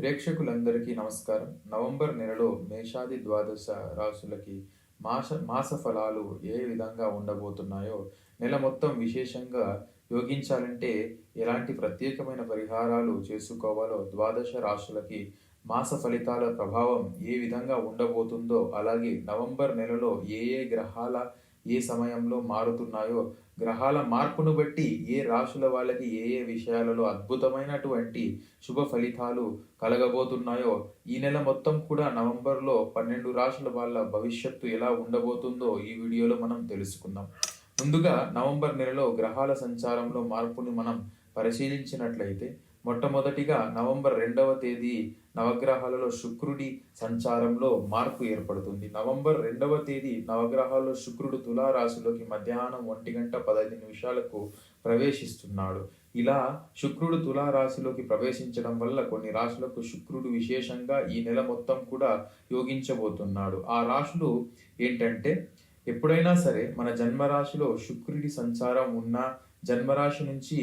ప్రేక్షకులందరికీ నమస్కారం. నవంబర్ నెలలో మేషాది ద్వాదశ రాశులకి మాస మాస ఫలాలు ఏ విధంగా ఉండబోతున్నాయో నెల మొత్తం విశేషంగా యోగించాలంటే ఎలాంటి ప్రత్యేకమైన పరిహారాలు చేసుకోవాలో ద్వాదశ రాశులకి మాస ఫలితాల ప్రభావం ఏ విధంగా ఉండబోతుందో అలాగే నవంబర్ నెలలో ఏ ఏ గ్రహాల ఏ సమయంలో మారుతున్నాయో గ్రహాల మార్పును బట్టి ఏ రాశుల వాళ్ళకి ఏ ఏ విషయాలలో అద్భుతమైనటువంటి శుభ ఫలితాలు కలగబోతున్నాయో ఈ నెల మొత్తం కూడా నవంబర్లో పన్నెండు రాశుల వాళ్ళ భవిష్యత్తు ఎలా ఉండబోతుందో ఈ వీడియోలో మనం తెలుసుకుందాం. ముందుగా నవంబర్ నెలలో గ్రహాల సంచారంలో మార్పుని మనం పరిశీలించినట్లయితే మొట్టమొదటిగా నవంబర్ రెండవ తేదీ నవగ్రహాలలో శుక్రుడి సంచారంలో మార్పు ఏర్పడుతుంది. నవంబర్ రెండవ తేదీ నవగ్రహాల్లో శుక్రుడు తులారాశిలోకి మధ్యాహ్నం ఒంటి గంట పదహైదు నిమిషాలకు ప్రవేశిస్తున్నాడు. ఇలా శుక్రుడు తులారాశిలోకి ప్రవేశించడం వల్ల కొన్ని రాశులకు శుక్రుడు విశేషంగా ఈ నెల మొత్తం కూడా యోగించబోతున్నాడు. ఆ రాశులు ఏంటంటే ఎప్పుడైనా సరే మన జన్మరాశిలో శుక్రుడి సంచారం ఉన్న జన్మరాశి నుంచి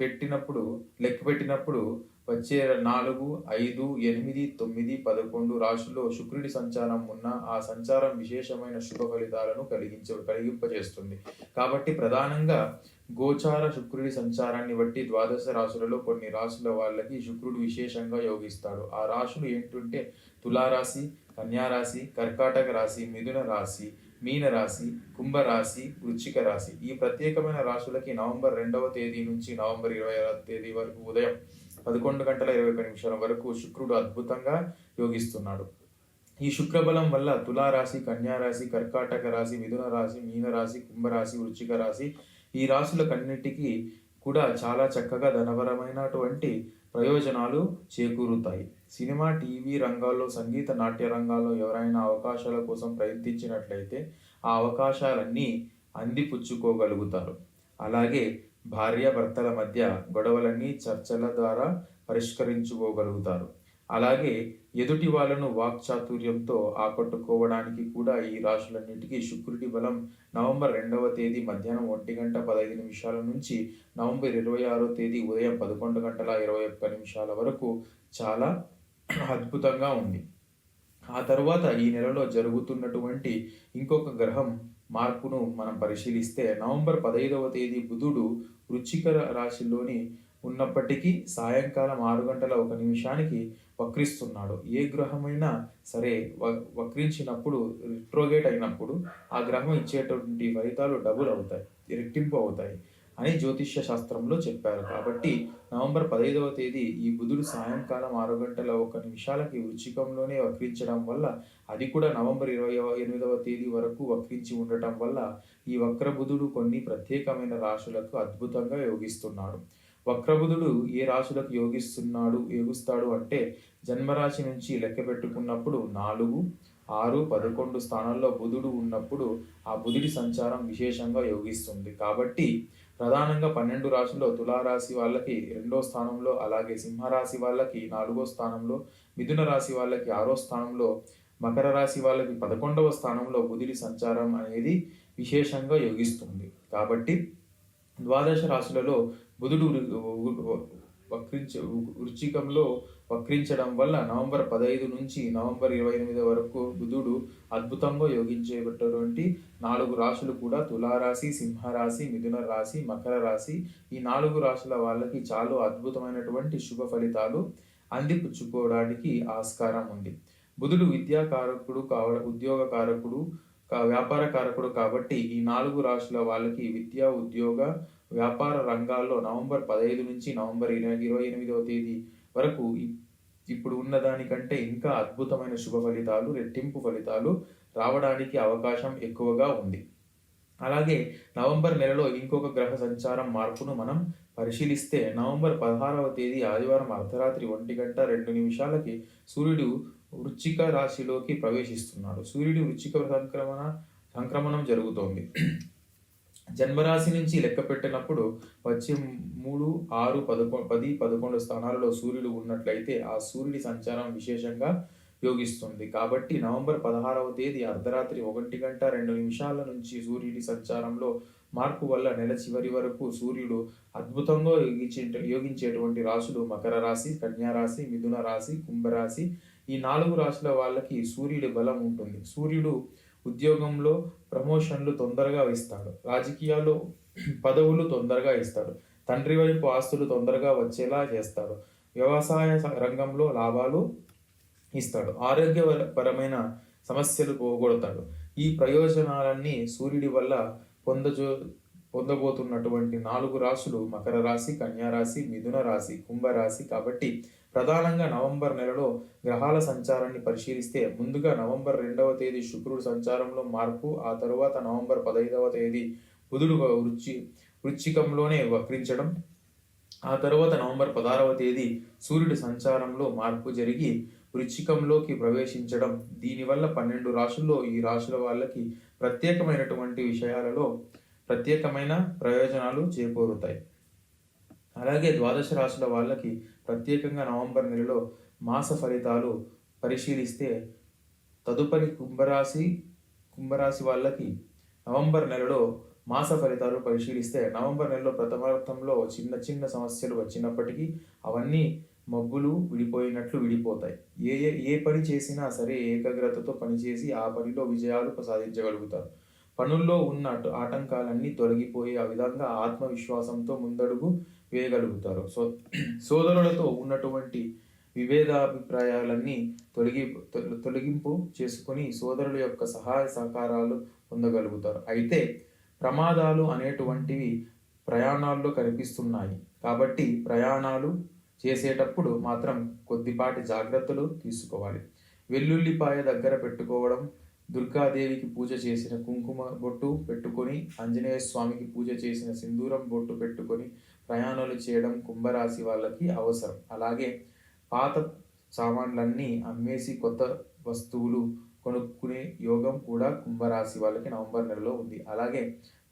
పెట్టినప్పుడు లెక్క పెట్టినప్పుడు వచ్చే నాలుగు ఐదు ఎనిమిది తొమ్మిది పదకొండు రాశుల్లో శుక్రుడి సంచారం ఉన్న ఆ సంచారం విశేషమైన శుభ ఫలితాలను కలిగించ కలిగింపజేస్తుంది. కాబట్టి ప్రధానంగా గోచార శుక్రుడి సంచారాన్ని బట్టి ద్వాదశ రాశులలో కొన్ని రాశుల వాళ్ళకి శుక్రుడు విశేషంగా యోగిస్తాడు. ఆ రాశులు ఏంటంటే తులారాశి కన్యారాశి కర్కాటక రాశి మిథున రాశి మీనరాశి కుంభరాశి వృచ్చిక రాశి. ఈ ప్రత్యేకమైన రాశులకి నవంబర్ రెండవ తేదీ నుంచి నవంబర్ ఇరవై ఆరవ తేదీ వరకు ఉదయం పదకొండు గంటల ఇరవై ఒక నిమిషాల వరకు శుక్రుడు అద్భుతంగా యోగిస్తున్నాడు. ఈ శుక్రబలం వల్ల తులారాశి కన్యారాశి కర్కాటక రాశి మిథున రాశి మీనరాశి కుంభరాశి వృచ్చిక రాశి ఈ రాశులకన్నిటికీ కూడా చాలా చక్కగా ధనపరమైనటువంటి ప్రయోజనాలు చేకూరుతాయి. సినిమా టీవీ రంగాల్లో సంగీత నాట్య రంగాల్లో ఎవరైనా అవకాశాల కోసం ప్రయత్నించినట్లయితే ఆ అవకాశాలన్నీ అందిపుచ్చుకోగలుగుతారు. అలాగే భార్యాభర్తల మధ్య గొడవలన్నీ చర్చల ద్వారా పరిష్కరించుకోగలుగుతారు. అలాగే ఎదుటి వాళ్ళను వాక్చాతుర్యంతో ఆకట్టుకోవడానికి కూడా ఈ రాశులన్నిటికీ శుక్రుడి బలం నవంబర్ రెండవ తేదీ మధ్యాహ్నం ఒంటి గంట పదహైదు నిమిషాల నుంచి నవంబర్ ఇరవై ఆరో తేదీ ఉదయం పదకొండు గంటల ఇరవై ఒక్క నిమిషాల వరకు చాలా అద్భుతంగా ఉంది. ఆ తర్వాత ఈ నెలలో జరుగుతున్నటువంటి ఇంకొక గ్రహం మార్పును మనం పరిశీలిస్తే నవంబర్ పదహైదవ తేదీ బుధుడు వృచ్చిక రాశిలోని ఉన్నప్పటికీ సాయంకాలం ఆరు గంటల ఒక నిమిషానికి వక్రిస్తున్నాడు. ఏ గ్రహమైనా సరే వక్రించినప్పుడు రిట్రోగేట్ అయినప్పుడు ఆ గ్రహం ఇచ్చేటువంటి ఫలితాలు డబుల్ అవుతాయి రెట్టింపు అవుతాయి అని జ్యోతిష్య శాస్త్రంలో చెప్పారు. కాబట్టి నవంబర్ పదహైదవ తేదీ ఈ బుధుడు సాయంకాలం ఆరు గంటల ఒక నిమిషాలకి వృచ్చికంలోనే వక్రించడం వల్ల అది కూడా నవంబర్ ఇరవై ఎనిమిదవ తేదీ వరకు వక్రించి ఉండటం వల్ల ఈ వక్ర బుధుడు కొన్ని ప్రత్యేకమైన రాశులకు అద్భుతంగా యోగిస్తున్నాడు. వక్రబుధుడు ఏ రాశులకు యోగిస్తున్నాడు యోగిస్తాడు అంటే జన్మరాశి నుంచి లెక్క పెట్టుకున్నప్పుడు నాలుగు ఆరు పదకొండు స్థానాల్లో బుధుడు ఉన్నప్పుడు ఆ బుధుడి సంచారం విశేషంగా యోగిస్తుంది. కాబట్టి ప్రధానంగా పన్నెండు రాశుల్లో తులారాశి వాళ్ళకి రెండో స్థానంలో అలాగే సింహరాశి వాళ్ళకి నాలుగో స్థానంలో మిథున రాశి వాళ్ళకి ఆరో స్థానంలో మకర రాశి వాళ్ళకి పదకొండవ స్థానంలో బుధుడి సంచారం అనేది విశేషంగా యోగిస్తుంది. కాబట్టి ద్వాదశ రాశులలో బుధుడు వక్రించ వృచ్చికంలో వక్రించడం వల్ల నవంబర్ పదహైదు నుంచి నవంబర్ ఇరవై ఎనిమిది వరకు బుధుడు అద్భుతంగా యోగించేటటువంటి నాలుగు రాశులు కూడా తులారాశి సింహరాశి మిథున రాశి మకర రాశి. ఈ నాలుగు రాశుల వాళ్ళకి చాలా అద్భుతమైనటువంటి శుభ ఫలితాలు అందిపుచ్చుకోవడానికి ఆస్కారం ఉంది. బుధుడు విద్యాకారకుడు కావ ఉద్యోగ కారకుడు వ్యాపార కారకుడు కాబట్టి ఈ నాలుగు రాశుల వాళ్ళకి విద్యా ఉద్యోగ వ్యాపార రంగాల్లో నవంబర్ పదహైదు నుంచి నవంబర్ ఇరవై ఇరవై ఎనిమిదవ తేదీ వరకు ఇప్పుడు ఉన్నదానికంటే ఇంకా అద్భుతమైన శుభ ఫలితాలు రెట్టింపు ఫలితాలు రావడానికి అవకాశం ఎక్కువగా ఉంది. అలాగే నవంబర్ నెలలో ఇంకొక గ్రహ సంచారం మార్పును మనం పరిశీలిస్తే నవంబర్ పదహారవ తేదీ ఆదివారం అర్ధరాత్రి ఒంటి గంట రెండు నిమిషాలకి సూర్యుడు వృచ్చిక రాశిలోకి ప్రవేశిస్తున్నాడు. సూర్యుడు వృచ్చిక సంక్రమణ సంక్రమణం జరుగుతోంది. జన్మరాశి నుంచి లెక్క పెట్టినప్పుడు వచ్చే మూడు ఆరు పదకొండు పది పదకొండు స్థానాలలో సూర్యుడు ఉన్నట్లయితే ఆ సూర్యుడి సంచారం విశేషంగా యోగిస్తుంది. కాబట్టి నవంబర్ పదహారవ తేదీ అర్ధరాత్రి ఒకటి గంట రెండు నిమిషాల నుంచి సూర్యుడి సంచారంలో మార్పు వల్ల నెల చివరి వరకు సూర్యుడు అద్భుతంగా యోగించే యోగించేటువంటి రాశులు మకర రాశి కన్యా రాశి మిథున రాశి కుంభరాశి. ఈ నాలుగు రాశుల వాళ్ళకి సూర్యుడి బలం ఉంటుంది. సూర్యుడు ఉద్యోగంలో ప్రమోషన్లు తొందరగా ఇస్తాడు రాజకీయాల్లో పదవులు తొందరగా ఇస్తాడు తండ్రి వైపు ఆస్తులు తొందరగా వచ్చేలా చేస్తాడు. వ్యవసాయ రంగంలో లాభాలు ఇస్తాడు. ఆరోగ్యపరమైన సమస్యలు పోగొడతాడు. ఈ ప్రయోజనాలన్నీ సూర్యుడి వల్ల పొందజో పొందబోతున్నటువంటి నాలుగు రాశులు మకర రాశి కన్యా రాశి మిథున రాశి కుంభరాశి కాబట్టి ప్రధానంగా నవంబర్ నెలలో గ్రహాల సంచారాన్ని పరిశీలిస్తే ముందుగా నవంబర్ రెండవ తేదీ శుక్రుడు సంచారంలో మార్పు ఆ తరువాత నవంబర్ పదహైదవ తేదీ బుధుడు వృచ్చి వృచ్చికంలోనే వక్రించడం ఆ తరువాత నవంబర్ పదహారవ తేదీ సూర్యుడి సంచారంలో మార్పు జరిగి వృచ్చికంలోకి ప్రవేశించడం. దీనివల్ల పన్నెండు రాశుల్లో ఈ రాశుల వాళ్ళకి ప్రత్యేకమైనటువంటి విషయాలలో ప్రత్యేకమైన ప్రయోజనాలు చేకూరుతాయి. అలాగే ద్వాదశ రాశుల వాళ్ళకి ప్రత్యేకంగా నవంబర్ నెలలో మాస ఫలితాలు పరిశీలిస్తే తదుపరి కుంభరాశి కుంభరాశి వాళ్ళకి నవంబర్ నెలలో మాస ఫలితాలు పరిశీలిస్తే నవంబర్ నెలలో ప్రథమార్థంలో చిన్న చిన్న సమస్యలు వచ్చినప్పటికీ అవన్నీ మబ్బులు విడిపోయినట్లు విడిపోతాయి. ఏ ఏ పని చేసినా సరే ఏకాగ్రతతో పనిచేసి ఆ పనిలో విజయాలు సాధించగలుగుతారు పనుల్లో ఉన్న ఆటంకాలన్నీ తొలగిపోయి ఆ విధంగా ఆత్మవిశ్వాసంతో ముందడుగు వేయగలుగుతారు. సో సోదరులతో ఉన్నటువంటి విభేదాభిప్రాయాలన్నీ తొలగి తొలగింపు చేసుకుని సోదరుల యొక్క సహాయ సహకారాలు పొందగలుగుతారు. అయితే ప్రమాదాలు అనేటువంటివి ప్రయాణాల్లో కనిపిస్తున్నాయి. కాబట్టి ప్రయాణాలు చేసేటప్పుడు మాత్రం కొద్దిపాటి జాగ్రత్తలు తీసుకోవాలి. వెల్లుల్లిపాయ దగ్గర పెట్టుకోవడం దుర్గాదేవికి పూజ చేసిన కుంకుమ బొట్టు పెట్టుకొని ఆంజనేయ స్వామికి పూజ చేసిన సింధూరం బొట్టు పెట్టుకొని ప్రయాణాలు చేయడం కుంభరాశి వాళ్ళకి అవసరం. అలాగే పాత సామాన్లన్నీ అమ్మేసి కొత్త వస్తువులు కొనుక్కునే యోగం కూడా కుంభరాశి వాళ్ళకి నవంబర్ నెలలో ఉంది. అలాగే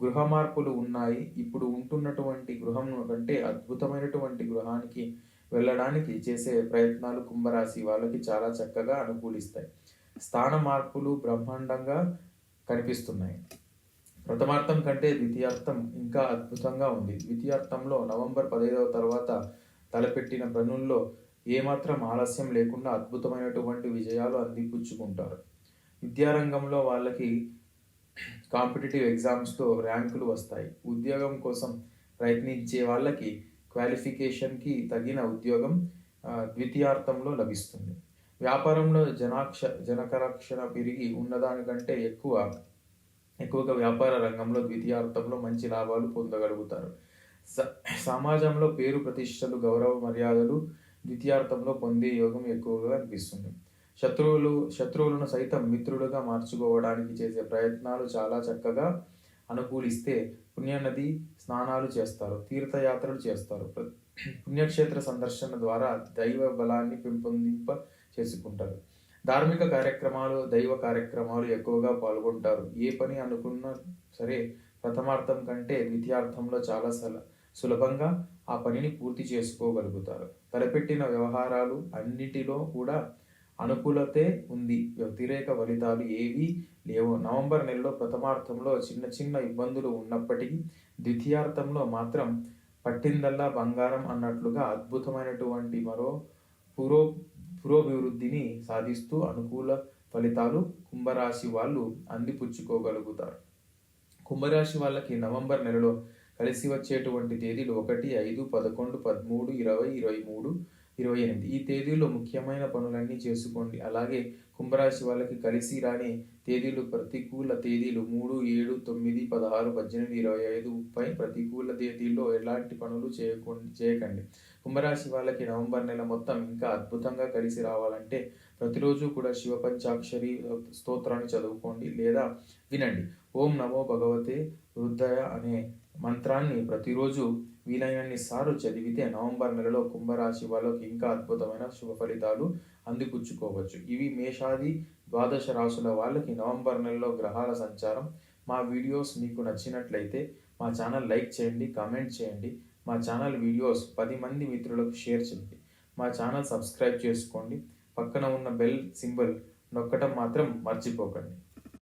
గృహ మార్పులు ఉన్నాయి. ఇప్పుడు ఉంటున్నటువంటి గృహం కంటే అద్భుతమైనటువంటి గృహానికి వెళ్ళడానికి చేసే ప్రయత్నాలు కుంభరాశి వాళ్ళకి చాలా చక్కగా అనుకూలిస్తాయి. స్థాన మార్పులు బ్రహ్మాండంగా కనిపిస్తున్నాయి. ప్రథమార్థం కంటే ద్వితీయార్థం ఇంకా అద్భుతంగా ఉంది. ద్వితీయార్థంలో నవంబర్ పదహైదవ తర్వాత తలపెట్టిన పనుల్లో ఏమాత్రం ఆలస్యం లేకుండా అద్భుతమైనటువంటి విజయాలు అందిపుచ్చుకుంటారు. విద్యారంగంలో వాళ్ళకి కాంపిటేటివ్ ఎగ్జామ్స్తో ర్యాంకులు వస్తాయి. ఉద్యోగం కోసం ప్రయత్నించే వాళ్ళకి క్వాలిఫికేషన్కి తగిన ఉద్యోగం ద్వితీయార్థంలో లభిస్తుంది. వ్యాపారంలో జనాక్ష జనకరక్షణ పెరిగి ఉన్నదానికంటే ఎక్కువ ఎక్కువగా వ్యాపార రంగంలో ద్వితీయార్థంలో మంచి లాభాలు పొందగలుగుతారు. సమాజంలో పేరు ప్రతిష్టలు గౌరవ మర్యాదలు ద్వితీయార్థంలో పొందే యోగం ఎక్కువగా అనిపిస్తుంది. శత్రువులు శత్రువులను సైతం మిత్రులుగా మార్చుకోవడానికి చేసే ప్రయత్నాలు చాలా చక్కగా అనుకూలిస్తే పుణ్యనది స్నానాలు చేస్తారు తీర్థయాత్రలు చేస్తారు. పుణ్యక్షేత్ర సందర్శన ద్వారా దైవ బలాన్ని పెంపొందింప చేసుకుంటారు. ధార్మిక కార్యక్రమాలు దైవ కార్యక్రమాలు ఎక్కువగా పాల్గొంటారు. ఏ పని అనుకున్నా సరే ప్రథమార్థం కంటే ద్వితీయార్థంలో చాలా సల సులభంగా ఆ పనిని పూర్తి చేసుకోగలుగుతారు. తలపెట్టిన వ్యవహారాలు అన్నిటిలో కూడా అనుకూలతే ఉంది. వ్యతిరేక ఫలితాలు ఏవీ లేవు. నవంబర్ నెలలో ప్రథమార్థంలో చిన్న చిన్న ఇబ్బందులు ఉన్నప్పటికీ ద్వితీయార్థంలో మాత్రం పట్టిందల్లా బంగారం అన్నట్లుగా అద్భుతమైనటువంటి మరో పురో పురోభివృద్ధిని సాధిస్తూ అనుకూల ఫలితాలు కుంభరాశి వాళ్ళు అందిపుచ్చుకోగలుగుతారు. కుంభరాశి వాళ్ళకి నవంబర్ నెలలో కలిసి వచ్చేటువంటి తేదీలు ఒకటి ఐదు పదకొండు పదమూడు ఇరవై ఇరవై మూడు ఇరవై ఎనిమిది. ఈ తేదీలో ముఖ్యమైన పనులన్నీ చేసుకోండి. అలాగే కుంభరాశి వాళ్ళకి కలిసి రాని తేదీలు ప్రతికూల తేదీలు మూడు ఏడు తొమ్మిది పదహారు పద్దెనిమిది ఇరవై ఐదు ముప్పై ప్రతికూల తేదీల్లో ఎలాంటి పనులు చేయకండి చేయకండి. కుంభరాశి వాళ్ళకి నవంబర్ నెల మొత్తం ఇంకా అద్భుతంగా కలిసి రావాలంటే ప్రతిరోజు కూడా శివ పంచాక్షరి స్తోత్రాన్ని చదువుకోండి లేదా వినండి. ఓం నమో భగవతే వృద్ధయ అనే మంత్రాన్ని ప్రతిరోజు వీలైనన్ని సార్లు చదివితే నవంబర్ నెలలో కుంభరాశి వాళ్ళకి ఇంకా అద్భుతమైన శుభ ఫలితాలు అందిపుచ్చుకోవచ్చు. ఇవి మేషాది ద్వాదశ రాశుల వాళ్ళకి నవంబర్ నెలలో గ్రహాల సంచారం. మా వీడియోస్ మీకు నచ్చినట్లయితే మా ఛానల్ లైక్ చేయండి కామెంట్ చేయండి. మా ఛానల్ వీడియోస్ పది మంది మిత్రులకు షేర్ చేయండి. మా ఛానల్ సబ్స్క్రైబ్ చేసుకోండి. పక్కన ఉన్న బెల్ సింబల్ నొక్కటం మాత్రం మర్చిపోకండి.